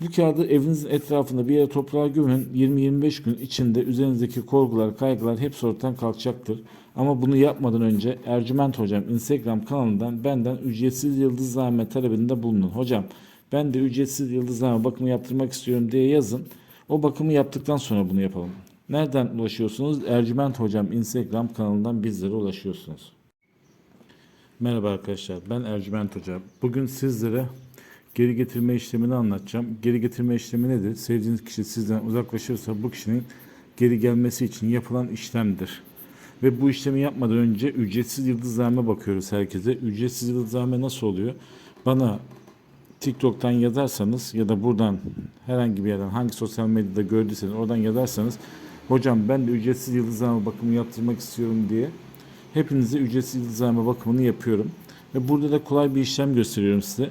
Bu kağıdı evinizin etrafında bir yere toprağa gömün. 20-25 gün içinde üzerinizdeki korkular, kaygılar hepsi ortadan kalkacaktır. Ama bunu yapmadan önce Ercüment Hocam Instagram kanalından benden ücretsiz yıldızlame talebinde bulunun. Hocam ben de ücretsiz yıldızlame bakımı yaptırmak istiyorum diye yazın. O bakımı yaptıktan sonra bunu yapalım. Nereden ulaşıyorsunuz? Ercüment Hocam Instagram kanalından bizlere ulaşıyorsunuz. Merhaba arkadaşlar, ben Ercüment Hoca. Bugün sizlere geri getirme işlemini anlatacağım. Geri getirme işlemi nedir? Sevdiğiniz kişi sizden uzaklaşırsa bu kişinin geri gelmesi için yapılan işlemdir. Ve bu işlemi yapmadan önce ücretsiz yıldızlarına bakıyoruz herkese. Ücretsiz yıldızlarına nasıl oluyor? Bana TikTok'tan yazarsanız ya da buradan herhangi bir yerden hangi sosyal medyada gördüyseniz oradan yazarsanız hocam ben de ücretsiz yıldızlama bakımı yaptırmak istiyorum diye hepinize ücretsiz yıldızlama bakımını yapıyorum. Ve burada da kolay bir işlem gösteriyorum size.